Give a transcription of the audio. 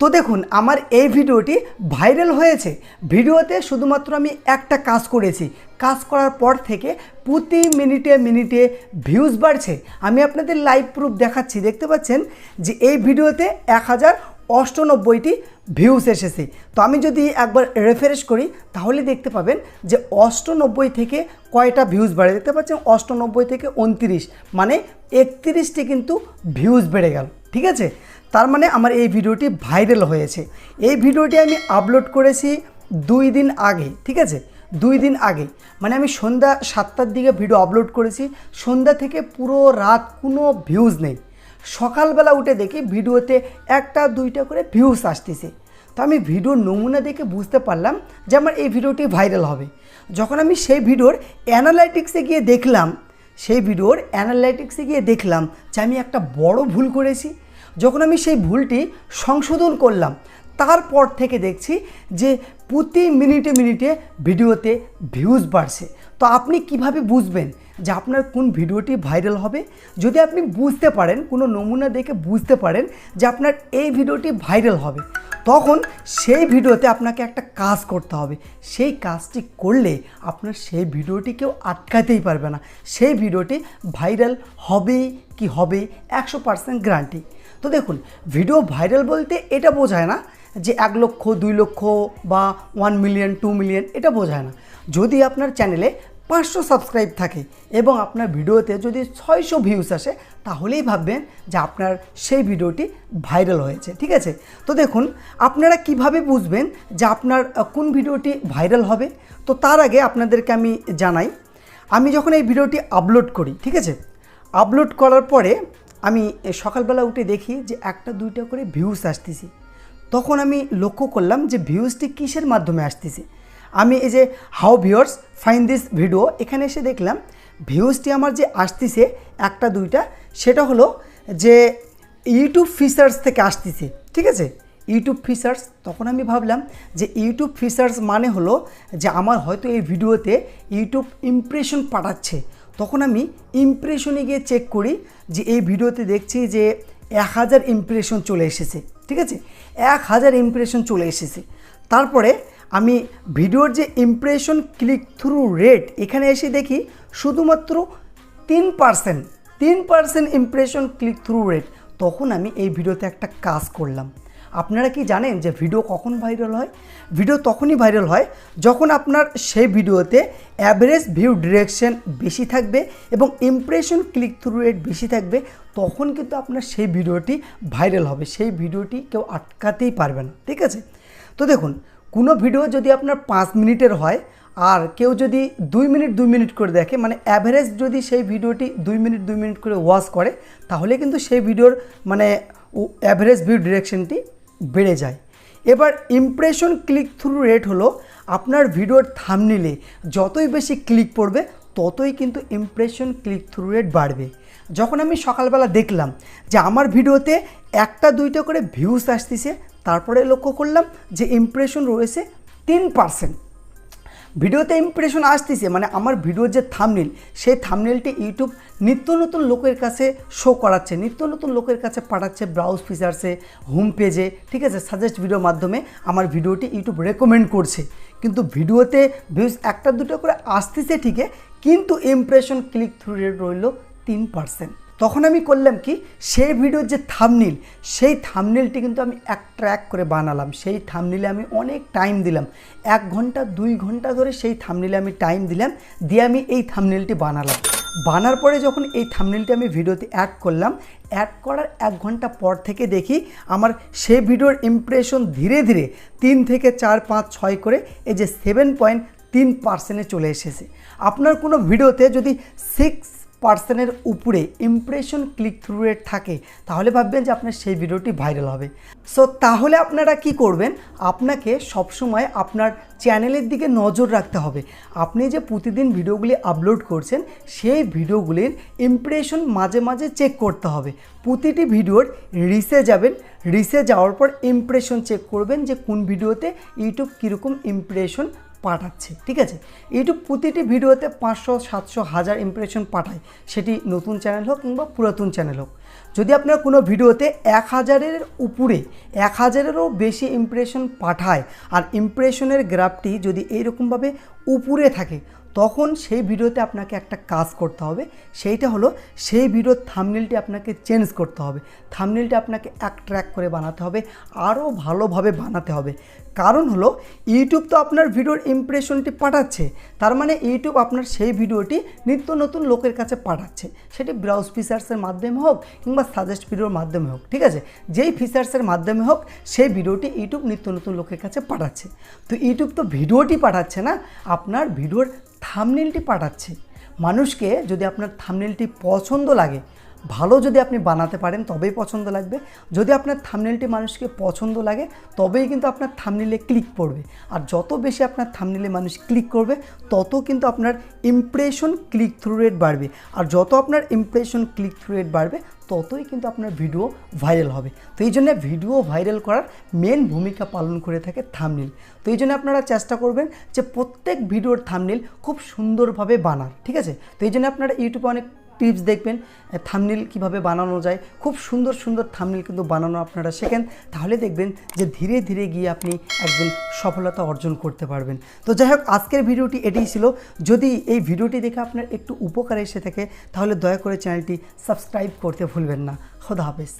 তো দেখুন, আমার এই ভিডিওটি ভাইরাল হয়েছে। ভিডিওতে শুধুমাত্র আমি একটা কাজ করেছি। কাজ করার পর থেকে প্রতি মিনিটে মিনিটে ভিউজ বাড়ছে। আমি আপনাদের লাইভ প্রুফ দেখাচ্ছি। দেখতে পাচ্ছেন যে এই ভিডিওতে এক হাজার অষ্টানব্বইটি ভিউস এসেছে। তো আমি যদি একবার রেফারেন্স করি, তাহলে দেখতে পাবেন যে অষ্টানব্বই থেকে কয়টা ভিউজ বাড়ে? দেখতে পাচ্ছেন অষ্টানব্বই থেকে উনত্রিশ মানে একত্রিশটি কিন্তু ভিউজ বেড়ে গেল, ঠিক আছে? তার মানে আমার এই ভিডিওটি ভাইরাল হয়েছে। এই ভিডিওটি আমি আপলোড করেছি দুই দিন আগে, ঠিক আছে? দুই দিন আগে। মানে আমি সন্ধ্যা সাতটার দিকে ভিডিও আপলোড করেছি, সন্ধ্যা থেকে পুরো রাত কোনো ভিউজ নেই। সকালবেলা উঠে দেখি ভিডিওতে একটা দুইটা করে ভিউস আসতেছে। তো আমি ভিডিওর নমুনা দেখে বুঝতে পারলাম যে আমার এই ভিডিওটি ভাইরাল হবে। যখন আমি সেই ভিডিওর অ্যানালাইটিক্সে গিয়ে দেখলাম, সেই ভিডিওর অ্যানালাইটিক্সে গিয়ে দেখলাম যে আমি একটা বড় ভুল করেছি। যখন আমি সেই ভুলটি সংশোধন করলাম তারপর থেকে দেখছি যে প্রতি মিনিটে মিনিটে ভিডিওতে ভিউজ বাড়ছে। তো আপনি কীভাবে বুঝবেন যে আপনার কোন ভিডিওটি ভাইরাল হবে? যদি আপনি বুঝতে পারেন, কোনো নমুনা দেখে বুঝতে পারেন যে আপনার এই ভিডিওটি ভাইরাল হবে। তখন সেই ভিডিওতে আপনাকে একটা কাজ করতে হবে। সেই কাজটি করলে আপনার সেই ভিডিওটি কেউ আটকাতেই পারবে না। সেই ভিডিওটি ভাইরাল হবেই কি হবে একশো পার্সেন্ট গ্যারান্টি। তো দেখুন, ভিডিও ভাইরাল বলতে এটা বোঝায় না যে এক লক্ষ, দুই লক্ষ বা ওয়ান মিলিয়ন টু মিলিয়ন এটা বোঝায় না। যদি আপনার চ্যানেলে পাঁচশো সাবস্ক্রাইব থাকে এবং আপনার ভিডিওতে যদি ছয়শো ভিউস আসে, তাহলেই ভাববেন যে আপনার সেই ভিডিওটি ভাইরাল হয়েছে, ঠিক আছে? তো দেখুন, আপনারা কীভাবে বুঝবেন যে আপনার কোন ভিডিওটি ভাইরাল হবে? তো তার আগে আপনাদেরকে আমি জানাই, আমি যখন এই ভিডিওটি আপলোড করি, ঠিক আছে? আপলোড করার পরে আমি সকালবেলা উঠে দেখি যে একটা দুইটা করে ভিউস আসতেছি। তখন আমি লক্ষ্য করলাম যে ভিউজটি কিসের মাধ্যমে আসতেছে? আমি এই যে how viewers fine this video এখানে এসে দেখলাম ভিউজটি আমার যে আসতেছে, একটা, দুইটা, সেটা হলো যে ইউটিউব ফিচার্স থেকে আসতেছে, ঠিক আছে? ইউটিউব ফিচার্স তখন আমি ভাবলাম যে ইউটিউব ফিচার্স মানে হলো যে আমার হয়তো এই ভিডিওতে ইউটিউব ইমপ্রেশন পাঠাচ্ছে। তখন আমি ইমপ্রেশনে গিয়ে চেক করি যে এই ভিডিওতে দেখছি যে এক হাজার ইমপ্রেশন চলে এসেছে, ঠিক আছে? এক হাজার ইমপ্রেশন চলে এসেছে। তারপরে আমি ভিডিওর যে ইমপ্রেশন ক্লিক থ্রু রেট এখানে এসে দেখি শুধুমাত্র তিন পার্সেন্ট তিন percent impression click through rate তখন আমি এই ভিডিওতে একটা কাজ করলাম। আপনারা কি জানেন যে ভিডিও কখন ভাইরাল হয়? ভিডিও তখনই ভাইরাল হয় যখন আপনার সেই ভিডিওতে অ্যাভারেজ ভিউ ডিরেকশন বেশি থাকবে এবং ইমপ্রেশন ক্লিক থ্রু রেট বেশি থাকবে, তখন কিন্তু আপনার সেই ভিডিওটি ভাইরাল হবে। সেই ভিডিওটি কেউ আটকাতেই পারবে না। ঠিক আছে? তো দেখুন কোনো ভিডিও যদি আপনার পাঁচ মিনিটের হয়, আর কেউ যদি দুই মিনিট দুই মিনিট করে দেখে মানে অ্যাভারেজ যদি সেই ভিডিওটি দুই মিনিট দুই মিনিট করে ওয়াচ করে, তাহলে কিন্তু সেই ভিডিওর মানে অ্যাভারেজ ভিউ ডিরেকশনটি বেড়ে যায়। এবার ইমপ্রেশন ক্লিক থ্রু রেট হলো আপনার ভিডিওর থামনিলে যতই বেশি ক্লিক পড়বে, ততই কিন্তু ইমপ্রেশন ক্লিক থ্রু রেট বাড়বে। যখন আমি সকালবেলা দেখলাম যে আমার ভিডিওতে একটা, দুইটা করে ভিউস আসতেছে তারপরে লক্ষ্য করলাম যে ইমপ্রেশন রয়েছে তিন পার্সেন্ট ভিডিওতে ইমপ্রেশন আসতেছে মানে আমার ভিডিওর যে থামনিল সেই থামনিলটি ইউটিউব নিত্য নতুন লোকের কাছে শো করাচ্ছে, নিত্য নতুন লোকের কাছে পাঠাচ্ছে ব্রাউজ ফিচার্সে হোম পেজে ঠিক আছে? সাজেস্ট ভিডিওর মাধ্যমে আমার ভিডিওটি ইউটিউব রেকমেন্ড করছে। কিন্তু ভিডিওতে ভিউজ একটা দুটো করে আসতেছে ঠিকই, কিন্তু ইমপ্রেশন ক্লিক থ্রু রেট রইল তিন পার্সেন্ট তখন আমি করলাম কি, সেই ভিডিওর যে থামনিল সেই থামনিলটি কিন্তু আমি এক ট্র্যাক করে বানালাম। সেই থামনিলে আমি অনেক টাইম দিলাম। এক ঘণ্টা, দুই ঘণ্টা ধরে সেই থামনিলে আমি টাইম দিলাম, দিয়ে আমি এই থামনিলটি বানালাম। বানার পরে যখন এই থামনিলটি আমি ভিডিওতে অ্যাড করলাম অ্যাড করার এক ঘণ্টা পর থেকে দেখি আমার সে ভিডিওর ইমপ্রেশন ধীরে ধীরে তিন থেকে চার, পাঁচ, ছয় করে এই যে সেভেন পয়েন্ট তিন পার্সেন্টে চলে এসেছে। আপনার কোনো ভিডিওতে যদি সিক্স পার্সেন্টের উপরে ইমপ্রেশন ক্লিক থ্রু রেট থাকে, তাহলে ভাববেন যে আপনার সেই ভিডিওটি ভাইরাল হবে। সো তাহলে আপনারা কি করবেন? আপনাকে সবসময় আপনার চ্যানেলের দিকে নজর রাখতে হবে। আপনি যে প্রতিদিন ভিডিওগুলি আপলোড করছেন, সেই ভিডিওগুলির ইমপ্রেশন মাঝে মাঝে চেক করতে হবে। প্রতিটি ভিডিওর রিসে যাবেন, রিসে যাওয়ার পর ইমপ্রেশন চেক করবেন যে কোন ভিডিওতে ইউটিউব কীরকম ইমপ্রেশন পাঠাচ্ছে, ঠিক আছে? ইউটিউব প্রতিটি ভিডিওতে পাঁচশো, সাতশো, হাজার ইমপ্রেশন পাঠায়। সেটি নতুন চ্যানেল হোক কিংবা পুরাতন চ্যানেল হোক। যদি আপনার কোনো ভিডিওতে এক হাজারের উপরে, এক হাজারেরও বেশি ইমপ্রেশন পাঠায়, আর ইমপ্রেশনের গ্রাফটি যদি এইরকমভাবে উপরে থাকে তখন সেই ভিডিওতে আপনাকে একটা কাজ করতে হবে। সেইটা হলো সেই ভিডিওর থামনেলটি আপনাকে চেঞ্জ করতে হবে। থামনেলটি আপনাকে এক ট্র্যাক করে বানাতে হবে, আরও ভালোভাবে বানাতে হবে। কারণ হলো ইউটিউব তো আপনার ভিডিওর ইমপ্রেশনটি পাঠাচ্ছে, তার মানে ইউটিউব আপনার সেই ভিডিওটি নিত্য নতুন লোকের কাছে পাঠাচ্ছে। সেটি ব্রাউজ ফিচার্সের মাধ্যমে হোক কিংবা সাজেস্ট ভিডিওর মাধ্যমে হোক, ঠিক আছে? যেই ফিচার্সের মাধ্যমে হোক, সেই ভিডিওটি ইউটিউব নিত্য নতুন লোকের কাছে পাঠাচ্ছে। তো ইউটিউব তো ভিডিওটি পাঠাচ্ছে না, আপনার ভিডিওর থামনেলটি পাঠাচ্ছে। মানুষকে যদি আপনার থামনেলটি পছন্দ লাগে ভালো যদি আপনি বানাতে পারেন, তবেই পছন্দ লাগবে। যদি আপনার থামনেলটি মানুষকে পছন্দ লাগে, তবেই কিন্তু আপনার থামনেলে ক্লিক করবে আর যত বেশি আপনার থামনেলে মানুষ ক্লিক করবে, তত কিন্তু আপনার ইমপ্রেশন ক্লিক থ্রু রেট বাড়বে। আর যত আপনার ইমপ্রেশন ক্লিক থ্রু রেট বাড়বে, ততই কিন্তু আপনার ভিডিও ভাইরাল হবে। তো এই জন্য ভিডিও ভাইরাল করার মেন ভূমিকা পালন করে থাকে থামনিল তো এই জন্য আপনারা চেষ্টা করবেন যে প্রত্যেক ভিডিওর থামনিল খুব সুন্দরভাবে বানার, ঠিক আছে? তো এই জন্য আপনারা ইউটিউবে অনেক টিপস দেখবেন থামনিল কীভাবে বানানো যায়, খুব সুন্দর সুন্দর থামনিল কিন্তু বানানো আপনারা শেখেন। তাহলে দেখবেন যে ধীরে ধীরে গিয়ে আপনি একদিন সফলতা অর্জন করতে পারবেন। তো যাই হোক, আজকের ভিডিওটি এটাই ছিল। যদি এই ভিডিওটি দেখে আপনার একটু উপকার এসে থাকে, তাহলে দয়া করে চ্যানেলটি সাবস্ক্রাইব করতে ভুলবেন না। খোদা হাফেজ।